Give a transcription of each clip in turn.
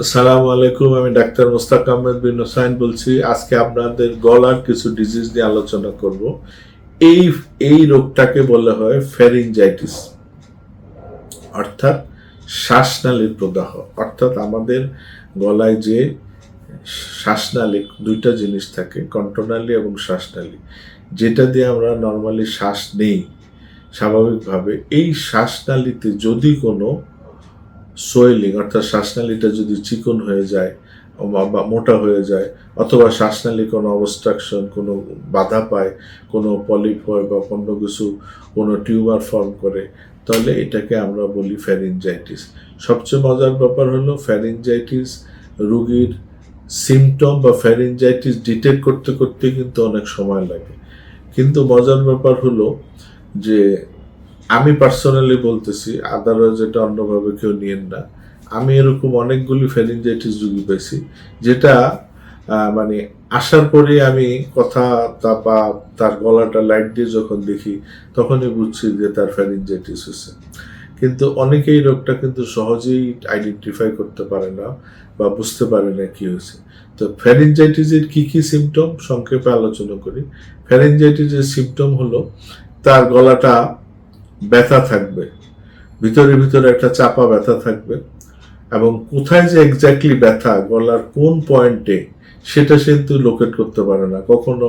আসসালামু আলাইকুম, আমি ডাক্তার মোস্তাক আহমেদ বিন হোসাইন বলছি। আজকে আপনাদের গলার কিছু ডিজিজ নিয়ে আলোচনা করব। এই এই রোগটাকে বলা হয় ফ্যারিঞ্জাইটিস অর্থাৎ শ্বাসনালীর প্রদাহ। অর্থাৎ আমাদের গলায় যে শ্বাসনালী, দুইটা জিনিস থাকে কন্ট্রোনালী এবং শ্বাসনালী। যেটা দিয়ে আমরা নর্মালি শ্বাস নেই, স্বাভাবিকভাবে। এই শ্বাসনালীতে যদি কোনো সোয়েলিং অর্থাৎ শ্বাসনালীটা যদি চিকন হয়ে যায় বা- মোটা হয়ে যায়, অথবা শ্বাসনালী কোনো অবস্ট্রাকশন কোনো বাধা পায়, কোনো পলিপ হয় বা অন্য কিছু কোনো টিউমার ফর্ম করে, তাহলে এটাকে আমরা বলি ফ্যারিনজাইটিস সবচেয়ে মজার ব্যাপার হলো ফ্যারিনজাইটিস রুগীর সিমটম বা ফ্যারিনজাইটিস ডিটেক্ট করতে করতে কিন্তু অনেক সময় লাগে। কিন্তু মজার ব্যাপার হলো যে আমি পার্সোনালি বলতেছি আদারওয়াইজ এটা অন্যভাবে কেউ নিয়েন না। আমি এরকম অনেকগুলি ফ্যারিনজাইটিস রুগী পেয়েছি, যেটা মানে আসার পরে আমি কথা তা বা তার গলাটা লাইট দিয়ে যখন দেখি, তখনই বুঝছি যে তার ফ্যারিনজাইটিস হয়েছে। কিন্তু অনেকেই রোগটা কিন্তু সহজেই আইডেন্টিফাই করতে পারে না বা বুঝতে পারে না কি হয়েছে। তো ফ্যারিনজাইটিসের কি কি সিমটম সংক্ষেপে আলোচনা করি। ফ্যারিনজাইটিসের সিমটম হলো, তার গলাটা ব্যথা থাকবে। ভিতরে ভিতরে একটা চাপা ব্যথা থাকবে এবং কোথায় যে এক্স্যাক্টলি ব্যথা, গলার কোন পয়েন্টে সেটা কিন্তু লোকেট করতে পারে না। কখনো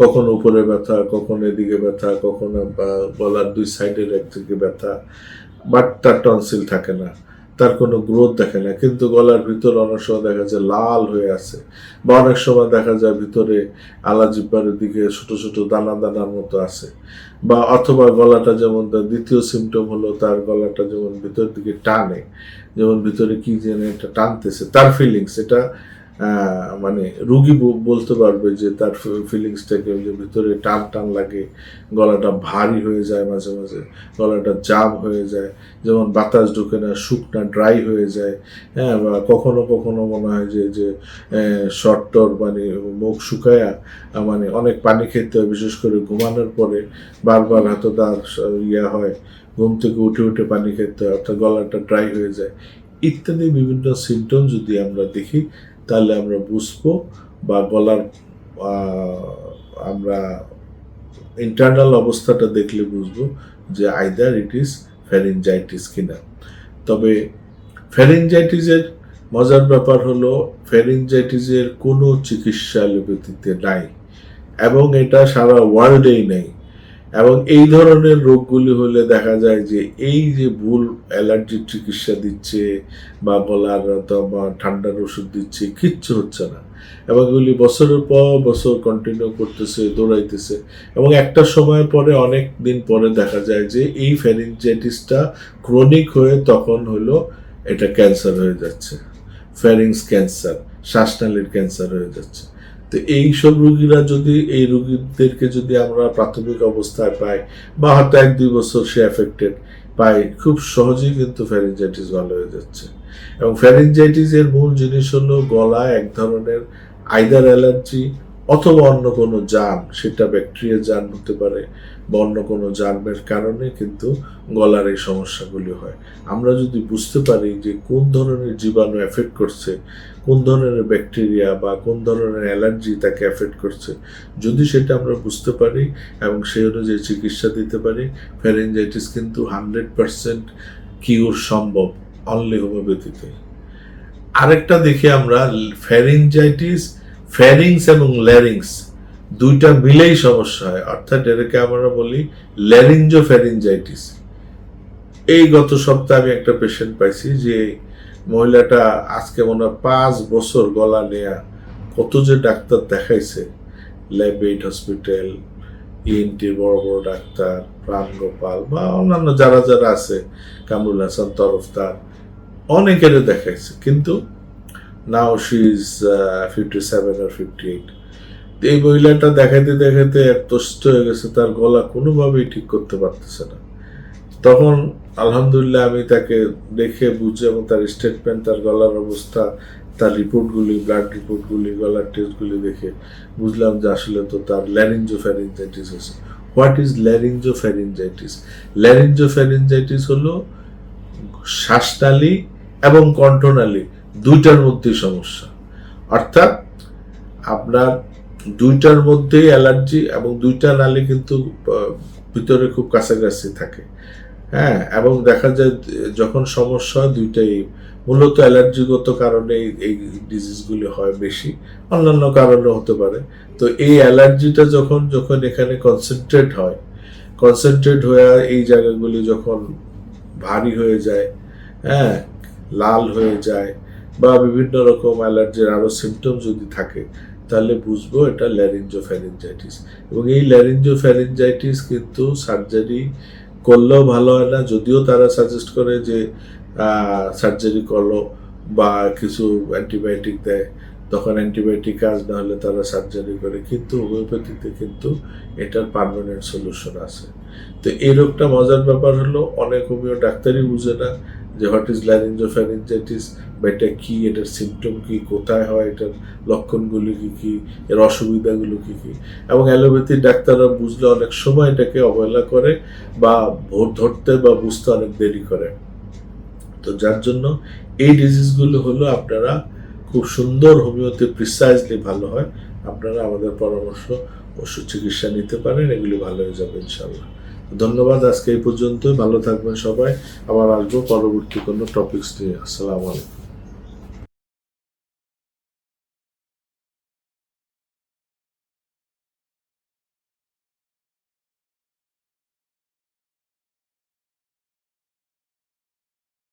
কখনো উপরে ব্যথা, কখনো এদিকে ব্যথা, কখনো গলার দুই সাইডের একদিকে ব্যথা বাট তার টনসিল থাকে না। তার কোনো গ্রোথ দেখে না, কিন্তু গলার ভিতর অনেক সময় দেখা যায় লাল হয়ে আছে বা অনেক সময় দেখা যায় ভিতরে আলা জিব্বারের দিকে ছোট ছোট দানা দানার মতো আছে। বা অথবা গলাটা যেমন তার দ্বিতীয় সিমটম হলো তার গলাটা যেমন ভিতর দিকে টানে, যেমন ভিতরে কি যেন এটা টানতেছে, তার ফিলিংস এটা মানে রুগী বলতে পারবে যে তার ফিলিংসটাকে যে ভিতরে টান টান লাগে, গলাটা ভারী হয়ে যায় মাঝে মাঝে, গলাটা জাম হয়ে যায়, যেমন বাতাস ঢুকে না, শুকনা ড্রাই হয়ে যায় হ্যাঁ বা কখনো কখনো মনে হয় যে যে শর্ট টর মানে মুখ শুকায়া মানে অনেক পানি খেতে হয়, বিশেষ করে ঘুমানোর পরে, বারবার হাতে তার ইয়া হয়, ঘুম থেকে উঠে উঠে পানি খেতে হয়, অর্থাৎ গলাটা ড্রাই হয়ে যায়, ইত্যাদি বিভিন্ন সিমটম যদি আমরা দেখি তাহলে আমরা বুঝব বা গলার আমরা ইন্টারনাল অবস্থাটা দেখলে বুঝব যে আইদার ইট ইজ ফ্যারিনজাইটিস কিনা। তবে ফ্যারিনজাইটিসের মজার ব্যাপার হলো ফ্যারিনজাইটিসের কোনো চিকিৎসা এলোপ্যাথিতে নাই এবং এটা সারা ওয়ার্ল্ডেই নেই। এবং এই ধরনের রোগগুলি হলে দেখা যায় যে এই যে ভুল অ্যালার্জির চিকিৎসা দিচ্ছে বা গলার বা ঠান্ডার ওষুধ দিচ্ছে, কিচ্ছু হচ্ছে না। এবং এগুলি বছরের পর বছর কন্টিনিউ করতেছে, দৌড়াইতেছে। এবং একটা সময় পরে, অনেক দিন পরে দেখা যায় যে এই ফ্যারিনজাইটিসটা ক্রনিক হয়ে তখন হলো এটা ক্যান্সার হয়ে যাচ্ছে। ফ্যারিংস ক্যান্সার শ্বাসনালীর ক্যান্সার হয়ে যাচ্ছে। তো এই সব রুগীরা যদি, এই রুগীদেরকে যদি আমরা প্রাথমিক অবস্থায় পাই, বা হয়তো এক দুই বছর সে এফেক্টেড পাই খুব সহজেই কিন্তু ফ্যারিনজাইটিস ভালো হয়ে যাচ্ছে। এবং ফ্যারিনজাইটিস এর মূল জিনিস হলো গলা এক ধরনের আইদার অ্যালার্জি অথবা অন্য কোনো জার্ম সেটা ব্যাকটেরিয়া জার্ম হতে পারে বা অন্য কোনো জার্মের কারণে কিন্তু গলার এই সমস্যাগুলি হয়। আমরা যদি বুঝতে পারি যে কোন ধরনের জীবাণু এফেক্ট করছে, কোন ধরনের ব্যাকটেরিয়া বা কোন ধরনের অ্যালার্জি তাকে এফেক্ট করছে, যদি সেটা আমরা বুঝতে পারি এবং সেই অনুযায়ী চিকিৎসা দিতে পারি ফ্যারেঞ্জাইটিস কিন্তু হান্ড্রেড পারসেন্ট কিউর সম্ভব অনলি হোমিওপ্যাথিতে আরেকটা দেখি আমরা ফ্যারিনজাইটিস ফ্যারিংস এবং ল্যারিংস দুইটা মিলেই সমস্যা হয়। অর্থাৎ এটাকে আমরা বলি ল্যারিঞ্জো ফ্যারিনজাইটিস এই গত সপ্তাহে আমি একটা পেশেন্ট পাইছি যে মহিলাটা আজকে মনে হয় পাঁচ বছর গলা নেয়া কত যে ডাক্তার দেখাইছে। ল্যাবেট হসপিটাল ইএনটি বড় বড় ডাক্তার প্রাণ গোপাল বা অন্যান্য যারা যারা আছে, কামরুল হাসান, তরফদার অনেকের দেখাইছে। কিন্তু now she is fifty seven R fifty eight এই মহিলাটা দেখাইতে দেখাইতে তষ্ট হয়ে গেছে, তার গলা কোনোভাবেই ঠিক করতে পারতেছে না। তখন আলহামদুলিল্লাহ আমি তাকে দেখে বুঝে এবং তার স্টেটমেন্ট তার গলার অবস্থা, তার রিপোর্টগুলি ব্লাড রিপোর্টগুলি গলার টেস্টগুলি দেখে বুঝলাম যে আসলে তো তার ল্যারিঞ্জো ফ্যারিনজাইটিস আছে। What is laryngopharyngitis laryngopharyngitis হলো শ্বাসনালী এবং কণ্ঠনালী। দুইটার মধ্যেই সমস্যা। অর্থাৎ আপনার দুইটার মধ্যেই অ্যালার্জি এবং দুইটা নালি কিন্তু ভিতরে খুব কাছাকাছি থাকে। হ্যাঁ এবং দেখা যায় যখন সমস্যা দুইটাই, মূলত অ্যালার্জিগত কারণে এই ডিজিজগুলি হয় বেশি, অন্যান্য কারণে হতে পারে। তো এই অ্যালার্জিটা যখন যখন এখানে কনসেন্ট্রেট হয় কনসেন্ট্রেট হয়ে এই জায়গাগুলি যখন ভারী হয়ে যায় হ্যাঁ লাল হয়ে যায় বা বিভিন্ন রকম অ্যালার্জির আরও সিমটম যদি থাকে, তাহলে বুঝব এটা ল্যারিঞ্জো ফ্যারিঞ্জাইটিস এবং এই ল্যারিঞ্জো ফ্যারিঞ্জাইটিস কিন্তু সার্জারি করলেও ভালো হয় না, যদিও তারা সাজেস্ট করে যে সার্জারি করল বা কিছু অ্যান্টিবায়োটিক দেয়। তখন অ্যান্টিবায়োটিক কাজ না হলে তারা সার্জারি করে। কিন্তু হোমিওপ্যাথিতে কিন্তু এটার পারমানেন্ট সলিউশন আছে। তো এই রোগটা মজার ব্যাপার হলো, অনেক হোমিও ডাক্তারই বুঝে না যে হোয়াট ইজ ল্যারিঞ্জোফ্যারিঞ্জাইটিস বা এটা কি, এটার সিমটম কি, কোথায় হয়, এটার লক্ষণগুলি কি কি, এর অসুবিধাগুলো কি কি। এবং অ্যালোপ্যাথির ডাক্তাররা বুঝলে অনেক সময় এটাকে অবহেলা করে বা ভোট ধরতে বা বুঝতে অনেক দেরি করে। তো যার জন্য এই ডিজিজগুলো হলো আপনারা খুব সুন্দর হোমিওতে প্রিসাইজলি ভালো হয়। আপনারা আমাদের পরামর্শ ওষুধ চিকিৎসা নিতে পারেন, এগুলি ভালো হয়ে যাবে ইনশাল্লাহ ধন্যবাদ আজকে এই পর্যন্তই, ভালো থাকবেন সবাই। আবার আসব পরবর্তী কোনো টপিক্স নিয়ে। আসসালামু আলাইকুম।